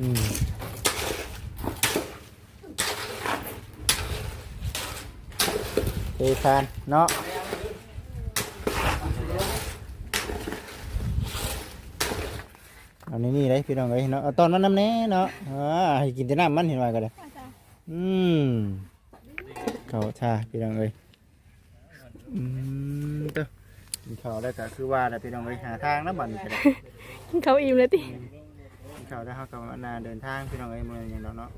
อืมเทคานเนาะเอานี่นี่เลยพี่น้องเอ้ยเนาะเอาตอนมันน้ำแน่เนาะอ่าให้กินแต่น้ำมันเห็นว่ากันเลยอืมเขาชาพี่น้องเอ้ยอืมเต้อกินข้าวได้วก็คือว่าแหละพี่น้องเอ้ยหาทางนะบัดนก็ได้เขาอิ่มเลยติ กินข้าวได้วเขากำลังนาเดินทางพี่น้องเอ้ยมืออย่างเราเนาะ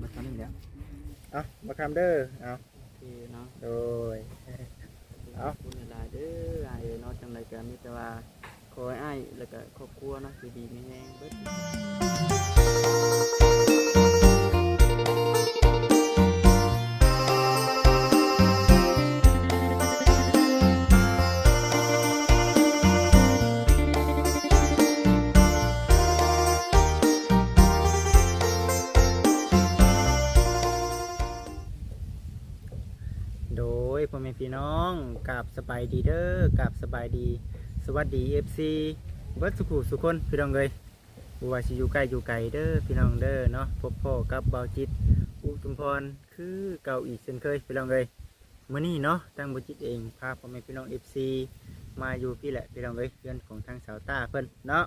มาทำนี่เดี๋ยวเอามาคำเด้อเอาพี่เนาะโดย เอาคุณเวลายเด้ออ้ายเอ้ยเนาะจังไดก็มีแต่ว่าขอให้อ้ายแล้วก็ครอบครัวเนาะอยู่ดีมีแรงเบิดโด พี่น้องกับสบายดีเด้อกับสบายดี สวัสดีเอฟซีเบิร์ดสุขุสุคนพี่น้องเลยบัวาสิอยู่ใกล้อยู่ไกลเด้อพี่น้องเด้อเนาะพบพ่อกับเบาจิตอุทุมพรคือเก่าอีกเช่นเคยพี่น้องเลยมื้อนี้เนาะตั้งเบาจิตเองพาพ่อแม่พี่น้องเอฟซีมาอยู่พี่แหละพี่น้องเลยเพื่อนของทางสาวตาเพิ่นเนาะ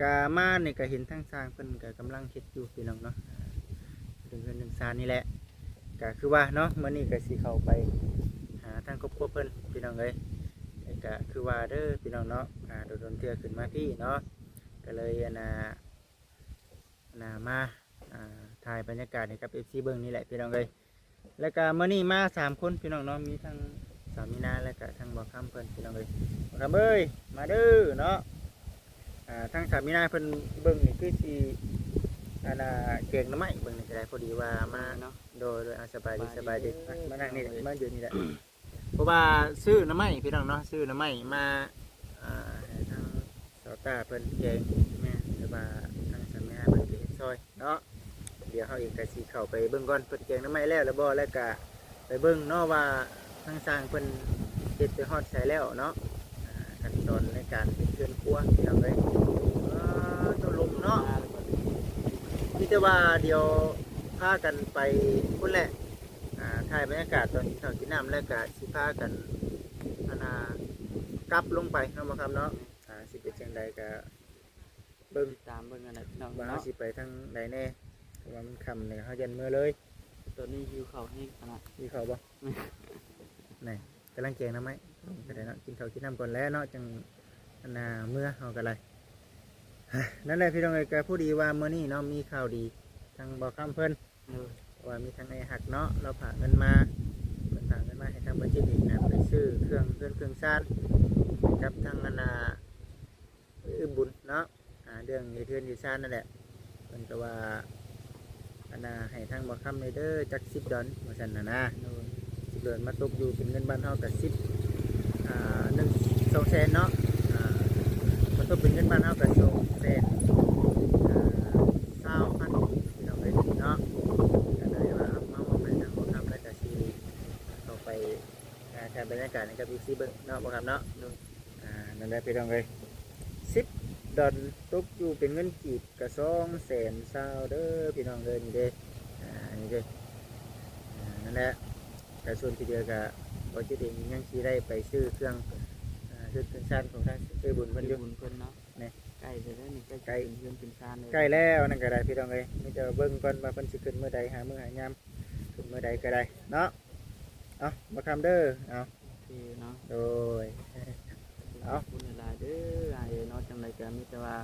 กามาเนี่ยก็เห็นทางสร้างเพิ่นก็กำลังเฮ็ดอยู่พี่น้องเนาะถึงเพื่อนถึงซานนี่แหละก็คือว่าเนาะมื่อนี้ก็สิเข้าไป ทางครอบครัวเพิ่นพี่น้องเลยแล้วก็คือว่าเด้อพี่น้องเนาะอ่าโดนโดนเทื่อขึ้นมาพี่เนาะก็เลยนน่ะนน่ะมาอ่าถ่ายบรรยากาศให้กับ FC เบิ่งนี่แหละพี่น้องเลยแล้วก็มื่อนี้มาสามคนพี่น้องเนาะมีทั้งสามีนาแล้วก็ทั้งบอกคำเพิ่นพี่น้องเลยบอกคำเอ้ยมาเด้อเนาะอ่าทั้งสามีนาเพิ่นเบิ่งนี่คือสิอันน่ะเก่งน้ำไม้เบิ่งนี่ก็ได้พอดีว่ามาเนาะโดยโดยอาสบายดีสบายดีมามานั่งนี่แหละมาอยู่นี่แหละ เพราะว่าซื้อน้ำไม้พี่น้องเนาะซื้อน้ำไม้มาอ่าให้ทางสาวตาเพิ่นแกงแม่หรือว่าทางสามีเพิ่นไปเฮ็ดซอยเนาะเดี๋ยวเฮาเองก็สิเข้าไปเบิ่งก่อนเพิ่นแกงน้ำไม้แล้วแล้วบ่แล้วก็ไปเบิ่งเนาะว่าทางสร้างเพิ่นเฮ็ดไปฮอดใส่แล้วเนาะอ่าขั้นตอนในการเฮ็ดเรือนครัวพี่น้องเอ้ยอ่าตัวลมเนาะพี่แต่ว่าเดี๋ยวพากันไปพุ่นแหละอ่ ถ่ายบรรยากาศตอนกินข้าวกินน้ำแล้วก็สิพากันอนนากลับลงไปเนาะบ่ครับเนาะอ่าสิเป็นจังใดก็เบิ่งติดตามเบิ่งกันนะพี่น้องว่าเฮาเนาะสิไปทางใดแน่เพราะว่ามันค่ำเนี่ยเฮายันมือเลยตอนนี้หิวข้าวให้ขนาด มีข้าวบ่นี่กำลังแกงน้ำไหมก็ได้เนาะกินข้าวกินน้ำก่อนแล้วเนาะจังอันน่ะเมื่อเฮากันเลยนั่นแหละพี่น้องเอ้ยก็ผู้ดีว่ามื้อนี้เนาะมีข่าวดีทางบ่คำเพิ่นเออ ว่ามีทางไอหักเนาะเราผ่าเงินมาเพิ่นผ่าเงินมาให้ทางบัญชีอีกนะไปซื้อเครื่องเครื่องเครื่องซานกับทางอนาคือบุญเนาะอ่าเรื่องเฮ็ดเทือนเฮ็ดซานนั่นแหละเพิ่นก็ว่าอนาให้ทางบ่คำในเด้อจัก10ดอนว่าซั่นนะนะโดย10ดอนมาตกอยู่เป็นเงินบ้านเฮาก็10อ่า1 2แสนเนาะมาตกเป็นเงินบ้านเฮาก็2แสนอ่า20,000พี่น้องเอ้ยเนาะ ก็เลยว่าเอามาว่าไปทางหัวค่ำแล้วก็สิเข้าไปอ่าแทนบรรยากาศในกับอีซีเบิ้งเนาะบ่ครับเนาะอ่านั่นแหละพี่น้องเลยสิบดอนตกอยู่เป็นเงินกีบกระสองแสนเศร้าเด้อพี่น้องเด้อนี่เด้อ่านี่เด้อ่านั่นแหละแต่ส่วนที่เดียวกับ่จิตเองยังสิได้ไปซื้อเครื่องอ่าซื้อเครื่องชั้นของทางซื้อบุญเพิ่เพิ่นนออยู่ยู่ บุญเพิ่นเนาะนี่ใกล้จะได้นี่ใกล้ใกล้ เป็นเพื่อนเป็นซานเลยใกล้แล้วนั่นก็ได้พี่น้องเลยมีแต่ว่าเบิ่งก่อนว่าเพิ่นสิขึ้นมื้อใดหามื้อหายามขึ้นมื้อใดก็ได้เนาะเอามาคำเด้อเอา พี่เนาะโดยเอาคุณเวลายเด้ออ้ายเอ้ยเนาะจังไดก็มีแต่ว่า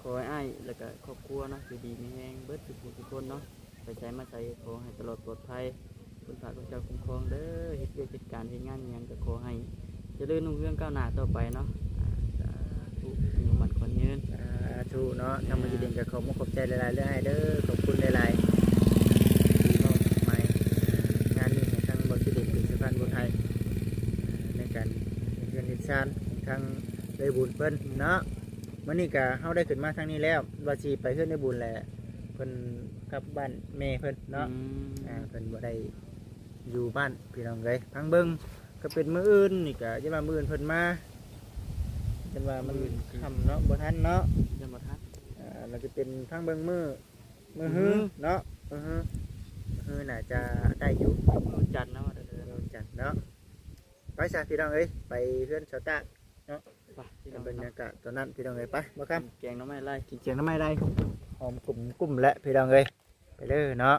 ขอให้อ้ายแล้วก็ครอบครัวเนาะอยู่ดีมีแรงเบิดทุกผู้ทุกคนเนาะไปใช้มาใช้ขอให้ตลอดปลอดภัยคุณพระคุณเจ้าคุ้มครองเด้อเฮ็ดเวียกเฮ็ดการเฮ็ดงานอิหยังก็ขอให้เจริญรุ่งเรืองก้าวหน้าต่อไปเนาะอ่าสาธุอายุมันคนยืน สาธุเนาะทำมาดีเด่นกับขอบมุขขอบใจหลายๆเรื่องให้เด้อขอบคุณหลายๆที่มอบหมายงานนี้ให้ทางบริษัทเด่นเป็นสะพานบุญไทยในการเรียนเรียนชานทางได้บุญเพิ่นเนาะมื่อนี้ก็เฮาได้ขึ้นมาทางนี้แล้วว่าสิไปเพื่อนได้บุญแหละเพิ่นกลับบ้านแม่เพิ่นเนาะอืมอ่าเพิ่นบ่ได้อยู่บ้านพี่น้องเลยพังเบิ่งก็เป็นมื้ออื่นนี่ก็จะมามื้ออื่นเพิ่นมาจังว่ามันค่ำเนาะบ่ทันเนาะยังบ่ทันอ่าเราจะเป็นทางเบิ่งมื้อมื้อฮื้อเนาะมื้อฮื้อมื้อฮื้อน่าจะได้อยู่วันจันทร์นะว่าเด้อเรื่องจัดเนาะ ไปซะพี่น้องเอ้ยไปเพื่อนชาวตาไปพี่น้องบรรเนาะยากาศตอนนั้นพี่น้องเอ้ยไปบ่ครับแกงหน้ำไม้ไล่กินเสียงน้ำไม่ได้หอมกลุ่มกลุ่มและพี่น้องเอ้ยไปเลยเนาะ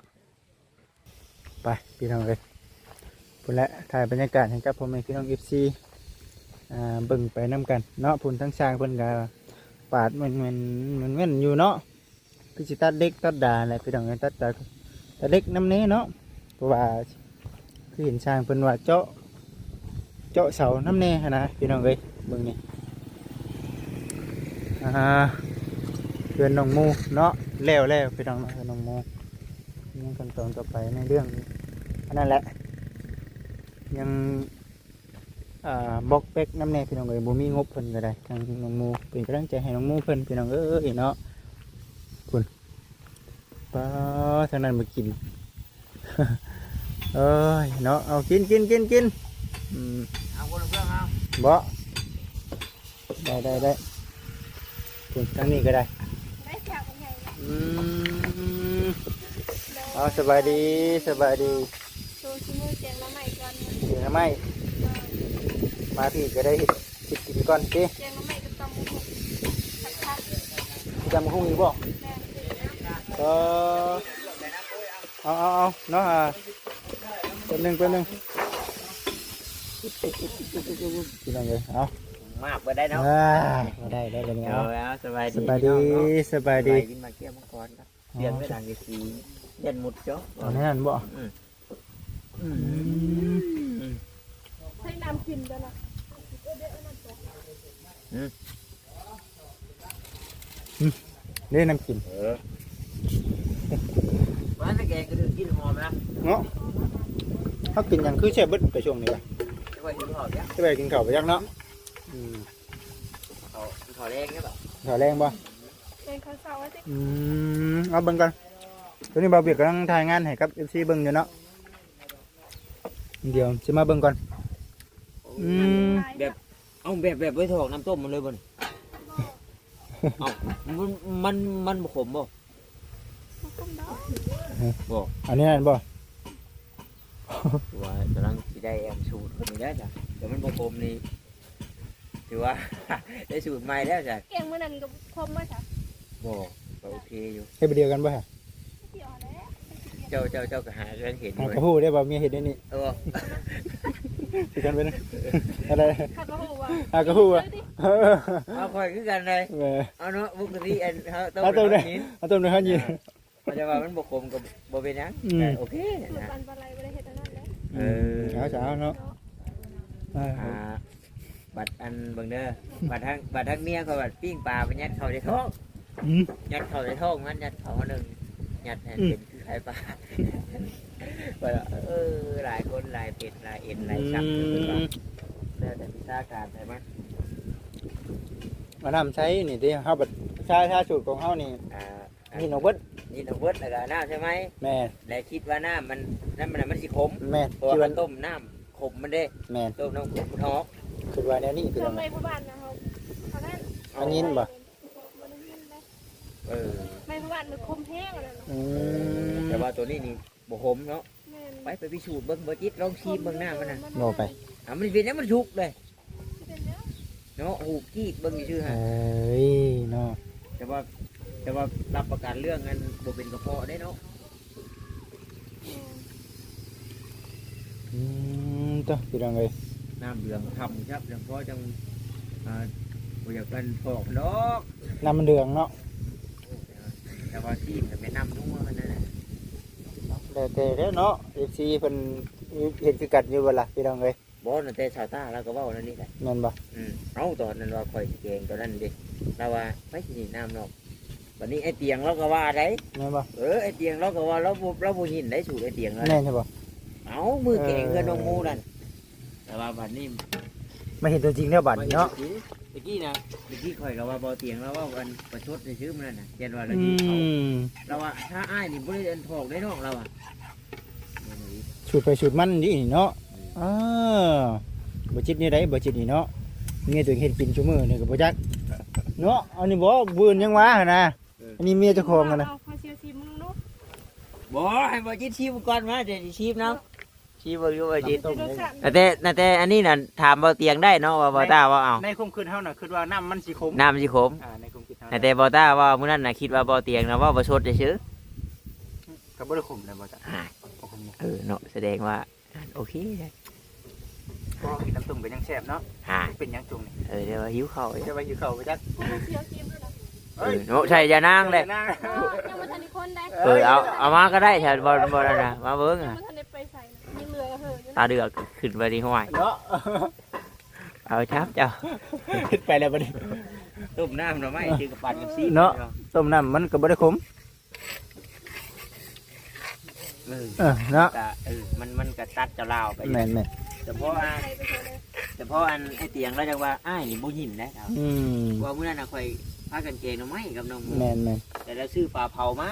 ไปพี่น้องเอ้ยพุ่นและถ่ายบรรยากาศให้กับพ่อแม่พี่น้องเอฟซีอ่าเบิ่งไปน้กันเนาะพุ่นทั้งช้างเพิ่นก็ปาดมันมันมันเงินอยู่เนาะพี่สิตัดเล็กตัดดาแหละพี่น้องเอ้ยตัดดาตัดเล็กน้ำเนี้เนาะเพราะว่าคือเห็นช้างเพิ่นว่าเจาะ เจาะเสาน้ำเน่นะพี่น้องเอ้ยเบิ่งนี่อ่าเพื่อนน้องมูเนาะแล้วแล้วไปน้องเนาะเพื่อนน้องมูยังขั้นตอนต่อไปในเรื่องอันนั้นแหละ ยังอ่าบล็อกแป๊กน้ำแน่พี่น้องเอ้ยบ่มีงบเพิ่นก็ได้ทางน้องมูเป็นกำลังใจให้น้องมูเพิ่นพี่น้องเอ้ยเนาะคุณป้าทางนั้นมากินเอ้ยเนาะเอากินกินกินกิน อืมเอาคนละเพื่อนเอาบ่ได้ได้ได้คุณทางนี้ก็ได้ได้จากเป็นไงเนี่ยอืมเอาสบายดีสบายดีดูชิมือเสียงมาใหม่ก่อนเสียงไหมมาพี่ก็ได้เห็ดคิดกินก่อนสิเสียงมาใหม่ก็ต้องมุกสักพักจำหุ้งอยู่บ่แม่ก็เอาเอาเอาเนาะอะเป็นหนึ่งเป็นหนึ่ง กินอะไรเลยเอามากไปได้เนาะอ่าได้ได้เลยเนี่ยเอาเอาแล้วสบายดีสบายดีสบายดีกินมาเกี่ยวมังกรครับเรียนไม่ดังกี่สีเรียนหมดจ้ะเอาแน่นบ่อืมอืมให้น้ำกินด้วยนะเล่นน้ำกินเออบ้านตะแกงก็ดื่มกินหอมนะเนาะเขากินอย่างคือเชฟเบิดไปช่วงนี้ป่ะจะ ไปกินหอมเนี่ยจะไปกินข้าวไปยักเนาะอืมเขาเขาแดงเนี่ยแบบข้าวแรงบ่เป็นข้าวเสาร์สิอืมเอาเบิ่งกันตอนนี้บ่าวเบียกกำลังถ่ายงานให้กับ FC เบิ่งอยู่เนาะเดี๋ยวสิมาเบิ่งก่อนอืมแบบเอาแบบแบบไว้ถอกน้ำต้มมันเลยบนเอามันมันมันบ่ขมบ่มันก้มดอกบ่อันนี้นั่นบ่ถือ ว่ากำลังสิได้แอมสูตรคนนี้ได้จ้ะแต่มันบ่ขมนี่ถือว่า ได้สูตรใหม่แล้วจ้ะเก่งเมื่อนั้นก็คมมาจ้ะบ่ก็โอเคอยู่เฮ็ดไปเดียวกันบ่ฮะพี่อ๋อแล้วเจ้าเจ้าเจ้าก็หาเรื่องเห็นอหายู่กระฮู้ได้บ่เมียเฮ็ดได้นี่เออสิกันไปนะอะไรข้าก็บอกว่าหากระฮู้อะเออเอาคอยคือกันเลยแหมเอาเนาะปกติอันเฮาต้มเอาต้มได้นี้เอาต้มในห้องยิน มันจะว่ามันบ่ขมกับบ่เป็นหยังอืม แต่โอเคเกิดนะ ปันปลาไหลไม่ได้ เห็นอันนั้นแล้วเออเอาเช้าเนาะเอออ่าบัตรอันเบิ่งเด้อบัตรทางบัตรทางเมียเขาบัตรปิ้งปลาไปยัดเข้าในท้องอืม ยัดเข้าในท้องมันยัดเข้ามาหนึ่งยัดให้อืมเป็นคือไข่ปลาว่าเออหลายคนหลายเป็ดหลายเอ็นหลายชักเพิ่นว่าแล้วแต่พิธาการใช่ไหมมานํใช้นี่ที่เฮาบัดชาชาสูตรของเฮานี่อ่า นี่นกเบิดนี่ต้องเบิดแล้วก็น้ำใช่ไหมแม่และคิดว่าน้ำมันน้ำมันมันสิขมแม่เพราะคิดว่าว่าเขาต้มน้ำขมมันเด้แม่ต้มน้ำขมท้องคิดว่าแนวนี้คือทำจังไมได๋ผู้บ้านนะครับอันนั้นอันนี้บ่เออไม่ผู้บ้านมันคมแห้งอะไรเนาะอืม แต่ว่าตัวนี้นี่บ่ขมเนาะแม่นไปไปพิสูจน์เบิ่งบ่จิตลองชิมเบิ่งหน้ามันน่ะบ่ไป อะมันเป็นยังมันชุกเลยเป็นแล้วเนาะหูกี้เบิ่งชื่อเอฮะ้ยเนาะแต่ว่า แต่ว่ารับประกันเรื่องนั้นบ่เป็นกระเพาะได้เนาะอืมตัวพี่น้องเอ้ยน้ำเหลืองทำครับจังพอจังอ่าบ่อยากกันพอกดอกน้ำมันเดืองเนาะแต่ว่าซีมก็เป็นน้ำนัวมันนั่นแหละแต่แต่แล้วเนาะ FC เพิ่นเห็นคือกันอยู่เวลาพี่น้องเอ้ยบ่นั่นแต่ชาวต้าเราก็เว้านั่นนี่แหละแม่นบ่อืมเอาตอนนั้นว่าข่อยสิแกงตอนนั้นดิเราว่าไปสิหนีน้ำเนาะ วันนี้ไอ้เตียงเราก็ว่าได้แม่นบ่เออไอ้เตียงเราก็ว่าเราบ่เราบ่ยินได้สูตรไอ้เตียงแล้วแน่ใช่บ่เอามือเก่งเพื่อนน้องมูนั่นแต่ว่าบัดนี้มาเห็นตัวจริงแล้วบัดนี้เนาะตะกี้นะตะกี้ข่อยก็ว่าบ่เตียงแล้วว่าวันประชดในชื่อมันนั่นน่ะเย็นว่าเราอืดีเขามเราว่าถ้าอ้ายนี่บ่ได้เดินถอกได้น้องเราอะชุดไปชุดมันดีนี่เนาะอ่าบ่จิตนี่ได้บ่จิตนี่เนาะเมียตัวเองเฮ็ดกินชั่วมื้อนี่ก็บ่จักเนาะอันนี้บ่บืนยังว่าหั่นนะ อันนี้เมียเจ้าของกันนะ เอาข้าวเชียวซีมึงเนาะบ่ให้บ่จิตชิมก่อนมาเดี๋ยวสิชิมเนาะชิมบ่อยู่บ่จิตรสชาติแต่แต่แต่อันนี้น่ะถามบ่เตียงได้เนาะว่าบ่ตาว่าเอาในความคิดเฮาน่ะคิดว่าน้ำมันสิขมน้ำสิขมอ่าในความคิดเฮาแต่แต่บ่ตาว่ามื้อนั้นน่ะคิดว่าบ่เตียงนะว่าบ่สดซื่อก็บ่ได้ขมเลยบ่จ้ะๆอ่าบ่ขมเนี่ยเออเนาะแสดงว่าโอเคก็กินน้ำต้มก็ยังแซ่บเนาะอ่าเป็นหยังจุงนี่เออเดี๋ยวหิวข้าวอีกจะไปอยู่เข้าบ่จักข้าวเชียวซีมึง เนาะเออเนาะใช่อย่านางเลยนั่งเออยังบ่ทันได้คนได้เออเอาเอามาก็ได้แถวบ่บ่นั่นน่ะมาเบิ่งยังอะบ่ทันได้ไปใส่นะยังเหลือเหอะอยู่ตาเดือกขึ้นไปที่ห้วยเนาะเอาชับเจ้าคิดไปแล้วบัดนี้ ต้มน้ำหน่อไม้จือกับปั่นกับซีเนาะ ต้มน้ำมันก็บ่ได้ขมเออเออเนาะก็เออมันมันก็ตัดเจ้าลาวไปแม่นแม่นแต่เพราะว่าใส่ไปเถอะเลยแต่เพราะอันไอ้เตียงแล้วจังว่าอ้ายนี่บ่หินนะเอาอืมว่ามื้อนั้นน่ะข่อย พากันเกงหน่อไม้กับน้องหมูแม่นแม่นแต่เราซื้อปลาเผามา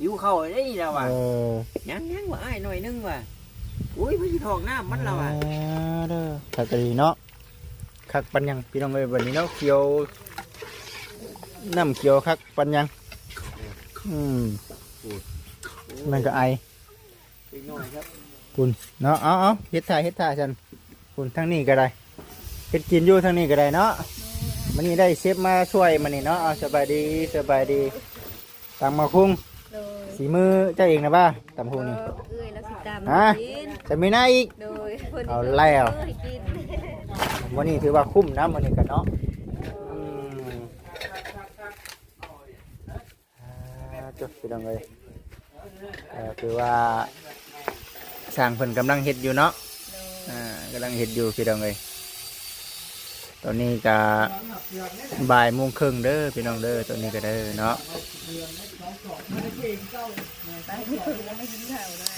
หิวเข้าวได้แล้วว่ะเออยังยังว่าอ้ายหน่อยนึงว่ะอุ้ยพี่สิทองน้ำมันแล้วว่ะอ่าเด้อคักกะดีเนาะคักปันยังพี่น้องเอ้ยวันนี้เนาะเขียวน้ำเขียวคักปันยังอืมมันก็ไออีกหน่อยครับคุณเนาะเอาเอาเฮ็ดท่าเฮ็ดท่าฉันคุณทั้งนี้ก็ได้เฮ็ดกินอยู่ทั้งนี้ก็ได้เนาะ มันนี่ได้เชฟมาช่วยมันนี่เนาะเอาสบายดีสบายดีตามมาคุ้งโดยสีมือเจ้าเองนะบ้าตามคุ้งนี่ เอ้ยแล้วสิตามฮะ กินจะมีหน้าอีก โดยพิ่นเอาแล้ว เอ้ยกินวันนี้ถือว่าคุ้มนะวันนี้กันเนาะอืมอ่าจุดพี่น้องเลยเอ่อคือว่าสร้างเพิ่นกำลังเฮ็ดอยู่เนาะอ่ากำลังเห็ดอยู่พี่น้องเลย ตอนนี้ก็บ่ายโมงครึ่งเด้อพี่น้องเด้อตอนนี้ก็เด้อเนาะ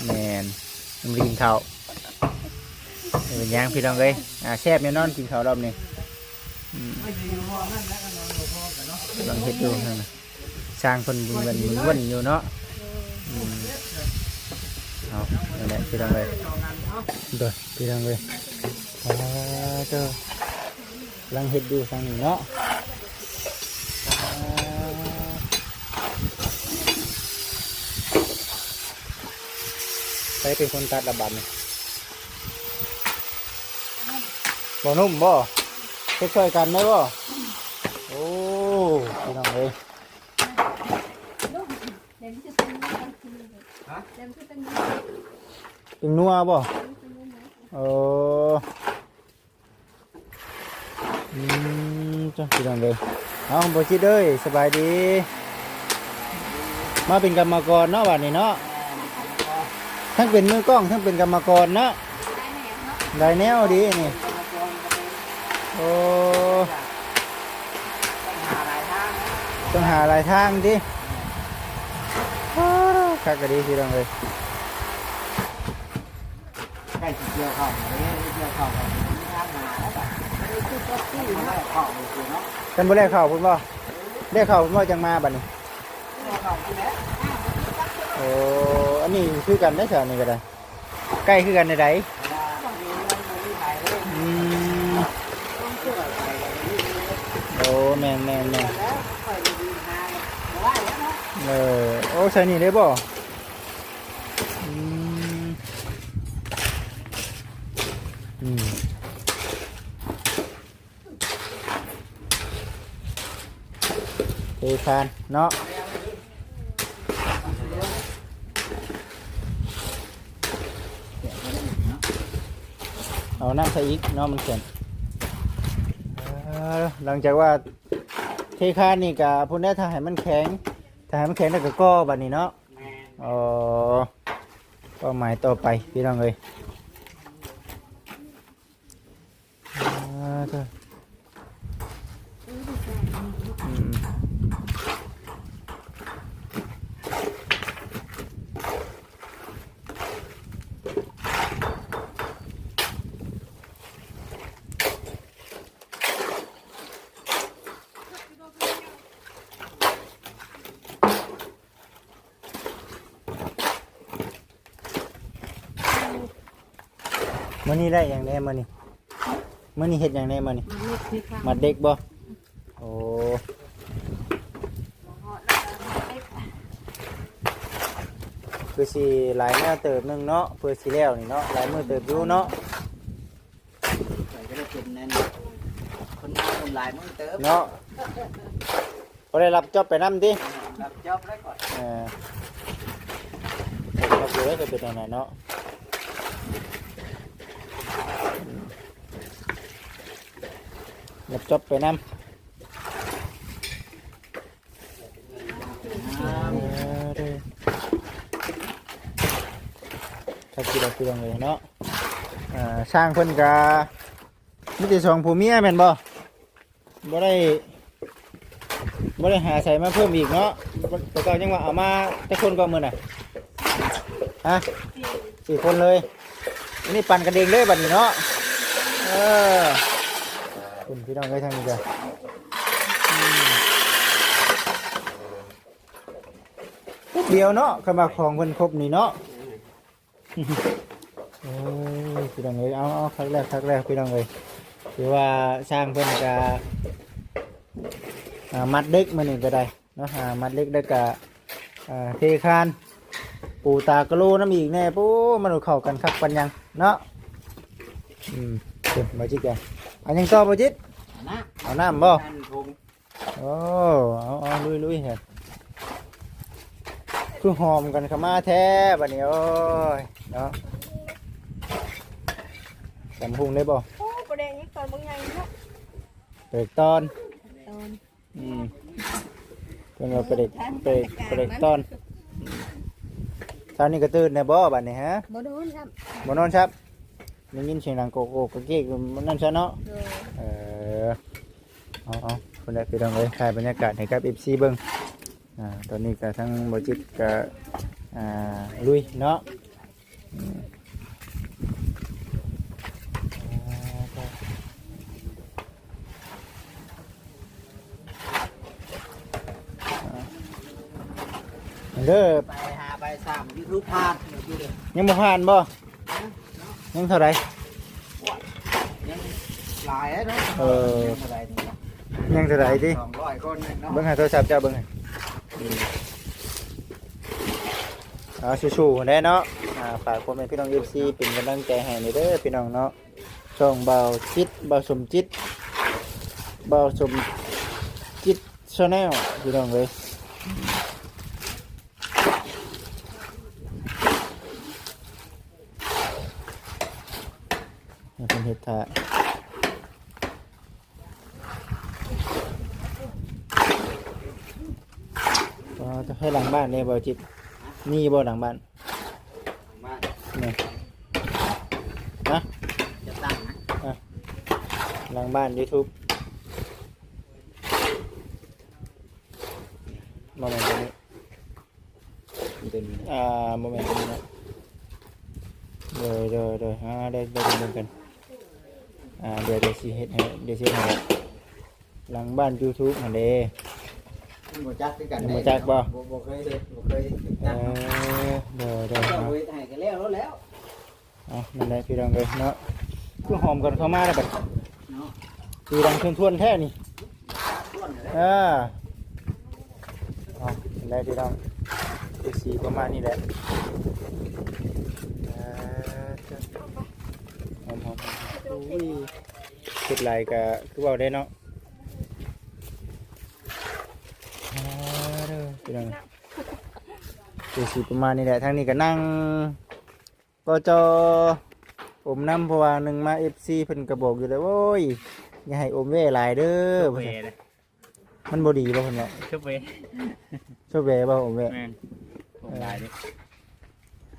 แมนน้ำรีกินข้าวเป็นยังพี่น้องเลยอ่าแซ่บแน่นอนกินข้าวรอบนี้ลังเห็ดอยู่นั่นน่ะสร้างคนบุญเงินบุญวนอยู่เนาะเอานั่นแหพี่น้องเลยเด้อพี่น้องเลยอ่าเด้อ ลังเห็ดอยู่ทางนี้เนาะอ่าใครเป็นคนตัดระบาดนี่บ่นุ่มบ่ช่วยๆกันไหมบ่โอ้พี่น้องเลยเดี๋ยวมันจะเป็นเดี๋ยวมันจะเป็นเป็นนัวบ่โอ้อืมจ้าพี่ น้องเลยเอาบ่จิตเอ้ยสบายดี มาเป็นกรรมกรเนาะวันนี้เนาะทั้งเป็นมือกล้องทั้งเป็นกรรมกรเนาะได้แนวดีนี่โอ้ต้องหาหลายทางดิคักก็ดีพี่น้องเลยใกล้สิเกี่ยวข้าวนี่เกี่ยวข้าว เนาะข้าวนี่เนาะกันบ่ได้เข้าพุ่นบ่ได้เข้าพุ่นบ่จังมาบัดนี้โอ้อันนี้คือกันได้อแถวนี้ก็ได้ใกล้คือกันได้ไดอืมโอ้แม่นแม่นแม่นเออโอ้ใส่นี่ได้บ่อืมอืม เทคานเนาะเอาน้ำใส่อีกเนาะมันแข็งหลังจากว่าเทคานนี่กับพุ่นได้ถ้าให้มันแข็งถ้าให้มันแข็งแล้วก็ก้อบัดนี้เนาะอ๋อเป้าหมายต่อไปพี่น้องเลยอ่าเถอะ อืมมื้อนี้ได้อย่างแน่มื้อนี้มื้อนี้เฮ็ดหยังแน่มื้อนี้มันเล็กที่ข้างมัดเด็กบ่โอ้เหาะแล้วก็เล็กคือสิหลายแนวเติบหนึงเนาะเพื่อสิแล้วนี่เนาะหลายมื้อเติบอยู่เนาะใส่ก็ได้เป็นนั่นคนงานคนหลายมือเติมเนาะบ่ได้รับจอบไปนํติรับจอบได้ก่อนเออผมรับรู้ว่าจะเป็นยังไงเนาะ รับจบไปนํเออเด้อถ้าคิดเราคือยังไงเนาะอ่าสร้างเพิ่นกะมิติสองผู้เมียแม่นบ่บ่ได้บ่ได้หาใส่มาเพิ่มอีกเนาะแต่ก็ยังว่าเอามาแต่คนก็มือน่ะฮะสี่คนเลยอันนี่ปั่นกันเองเลยบัดนี้เนาะเออ คุณพี่น้องได้ทางนี้จ้ะปุ๊บเดียวเนาะขมาของเพิ่นครบนี่เนาะโอ้พี่น้องเอ้ยเอาเอาครั้งแรกครั้งแรกพี่น้องเอ้ยคือว่าสร้างเพิ่นกะมัดเด็กมาหนึ่งก็ได้เนาะมัดเล็กได้กะเทคาน ปูตากระโลน้ำอีกแน่ปูมันเอาเข้ากันคักปันยังเนาะอืมเดี๋ยวมาจิกแก อันยังต่อบ่จิตนะเอาน้ำบ่นั่นคงโอ้เอาเอาลุยลุยเห็นคือหอมกันเข้ามาแท้บัดนี้โอ้ยเนาะจำพุงได้บ่โอ้ประเด็นนี้ตอนบางอย่างเนาะเปรกตอนตอนอืมเป็นว่าเปรกเปรกเปรกตอนเช้านี้ก็ตื่นในบ่บัดนี้ฮะบ่โดนครับบ่นอนครับ ได้ยินเสียงดังโกโก้กะเก๊กมันนั่นซะเนาะเออเออเอาเอาคนแรกพี่น้องเลยถ่ายบรรยากาศให้กับ FC เบิ่งอ่าตอนนี้ก็ทั้งบจิตก็อ่าลุยเนาะอืมอ่าก็อ่าเด้อไปหาไปสามยูทูบพาดอยู่เลยยังบ่ผ่านบ่ ยังเท่าไหรยังหลายแล้วเนาะเออยังอะไรนี่เนาะยังเท่าไหรดิสองร้อยคนเนี่ยเนาะเบิ่งให้โทรศัพท์เจ้าเบิ่งให้เอาสู้ๆได้เนาะอ่าฝากพ่อแม่พี่น้อง FC เป็นกำลังใจให้ในเด้อพี่น้องเนาะช่องเบาจิตเบาสมจิตเบาสมจิตชาแนลพี่น้องเลย นี่เป็นเฮ็ดท่าก็จะให้หลังบ้านเนี่ยเบาจิตนี่บ่หลังบ้านมานี่นะจะตั้งนะหลังบ้าน YouTube โมเมนต์ตรงนี้เป็นอ่าโมเมนต์ตรงนี้นะเดี๋ยวเดี๋ยวเดี๋ยวอ่าได้ได้ดำเนินกัน อ่าเดี๋ยวเดี๋ยวสิเฮ็ดให้เดี๋ยวสิให้หลังบ้าน YouTube หันเด้ บ่จักคือกันบ่จักบ่ บ่เคยเฮ็ดบ่เคยเอจักอเดี๋ยวเดี๋ยวเจ้าเอาเฮ็ดให้กันแล้วแล้วแล้วเอานั่นแหละพี่น้องเลยเนาะคือหอมกันเข้ามาแล้วบัดเนาะคือดังทวนๆแท้นี่ ส่วนเลยเออเอาเป็นได้พี่น้องคือสีประมาณนี้แหละเออหอมหอมๆ อุ้ยสุดลายก็คือเว่าได้เนาะเอาเด้อพี่น้องคือสีประมาณนี้แหละทางนี้ก็นั่งก็จออมน้ำเพราะว่าหนึ่งมาเอฟซีเพิ่นกระบอกอยู่เลยโว้ยอย่าให้อมเว่หลายเด้อเวว่าซั่นเลยมันบดีป่ะคนเนี่ยชุบเวชอบแวะป่ะผมแวะแม่นผมได้ดิ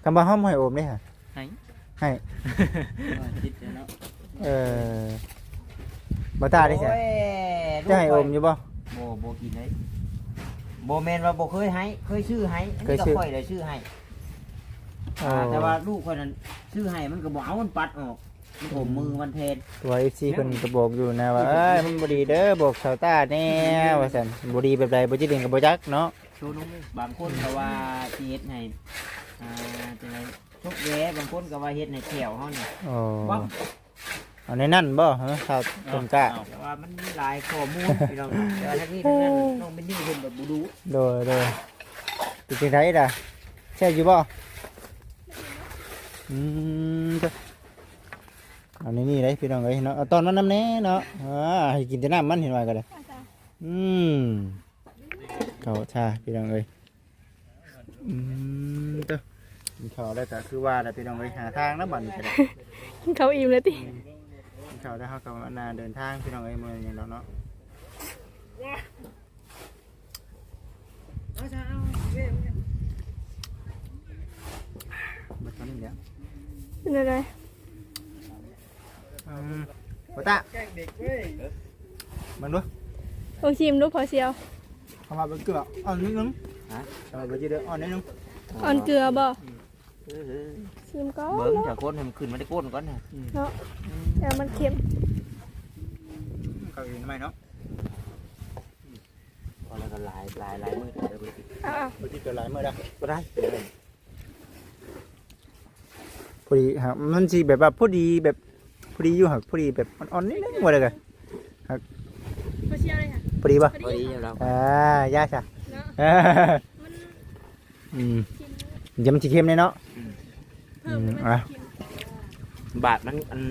คำว่าห้อมให้โอมได้ค่ะให้ให้คิด เลยเนาะเออบ่ตาได้ใช่โอ้ยจะให้โอมอยู่ป่ะบ่บ่กินได้บ่แม่นว่าบ่เคยให้ เคยชื่อให้อันเคนี้ยก็ชื่อค่อยได้ชื่อให้อ่าแต่ว่าลูกคนนั้นชื่อให้มันก็บ่เอามันปัดออกมันผมมือมันแทนตัวเอฟซีเพิ่นก็บอกอยู่นะว่าเอ้ยมันบดีเด้อบอกชาวตาแน่ว่าซั่นบดีแบบใดบ่จิเด่นกับบ่จักเนาะ ชูนุ่มเลยบางคนก็ว่าสิเฮ็ดให้อ่าจังไดทุกแย่บางคนก็ว่าเฮ็ดให้แขวเฮานี่อ๋อ วับ เอาในนั่นบ่ฮะข้าวต้มกล้าแต่ว่ามันมีหลายข้อมูลพี่น้องแต่ว่าทั้งนี้ทั้งนั้นน้องเป็นนี่เพิ่นแบบบ่รู้โดยโดยเป็นจังไดล่ะใช่อยู่บ่อืมจ้ะเอาในนี่เลยพี่น้องเอ้ยเนาะเอาตอนมันน้ำแน่เนาะอ่าให้กินแต่น้ำมันเห็นว่ากันเลยอืมเขาชาพี่น้องเอ้ยอืมเจ้ากินข้าวได้วก็คือว่าแต่พี่น้องเอ้ยหาทางนะบัดนี้ก็ได้ เขาอิ่มเลยติ กินข้าได้เขาก็มานาเดินทางพี่น้องเอ้ยมืออย่างเนาะเนาะมาทำนี่แหละเป็นอะไรอืมโอตามันดูลองชิมดูพอเชียวเข้ามาเป็นเกลืออ่อนนิดนึงเข้ามาเป็นจีเดืออ่อนนิดนึงอ่อนเกลือบ่ชิมก็เบิ่งจากคนให้มันขึ้นมาได้ก้นก่อนนะเนาะ แต่มันเค็มเขาอยู่ทำไมเนาะพอแล้วก็หลายหลายหลายมือเดี๋ยวไปติดอะพอดีเกิดหลายมือแล้วก็ได้พอดีฮะมันสีแบบว่าพอดีแบบพอดีอยู่หักพอดีแบบอ่อนๆนิดนึงว่าเลยกันพอเชียวเลยค่ะพอดีป่ะพอดีอยู่แล้วอ่ายาจ้ะเนาะอ่ามันอืมเดี๋ยวมันจะเค็มเลยเนาะเพิ่มอืมมันอะเค็มบาทมันอัน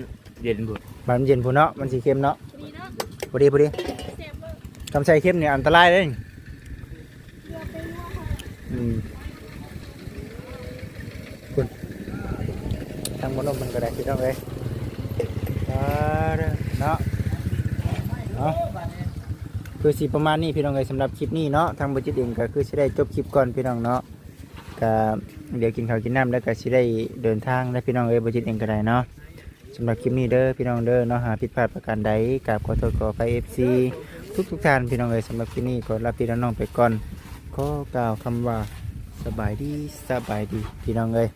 เย็นบุดมันเย็นพูนเนาะมันสีเค็มเนาะดีเนาะพอดีพอดีเจ็บเบิ่งทำใส่เค็มเนี่ยอันตรายเลยเกลือไปมั่วค่ะอืมคุณทางบนนมมันก็ได้พี่น้องเลยอ่าเด้อเนาะเอาคือสิประมาณนี้พี่น้องเลยสำหรับคลิปนี้เนาะทางบัจิตเองก็คือสิได้จบคลิปก่อนพี่น้องเนาะก็เดี๋ยวกินข้าวกินน้ำแล้วก็สิได้เดินทางแล้วพี่น้องเอ้ยบัจิตเองก็ได้เนาะ สำหรับคลิปนี้เด้อพี่น้องเด้อเนาะหาผิดพลาดประการใดกราบขอโทษขอไปเอฟซีทุกทุกท่านพี่น้องเอ้ยสำหรับคลิปนี้ขอลาพี่น้องไปก่อนขอกล่าวคำว่าสบายดีสบายดีพี่น้องเอ้ย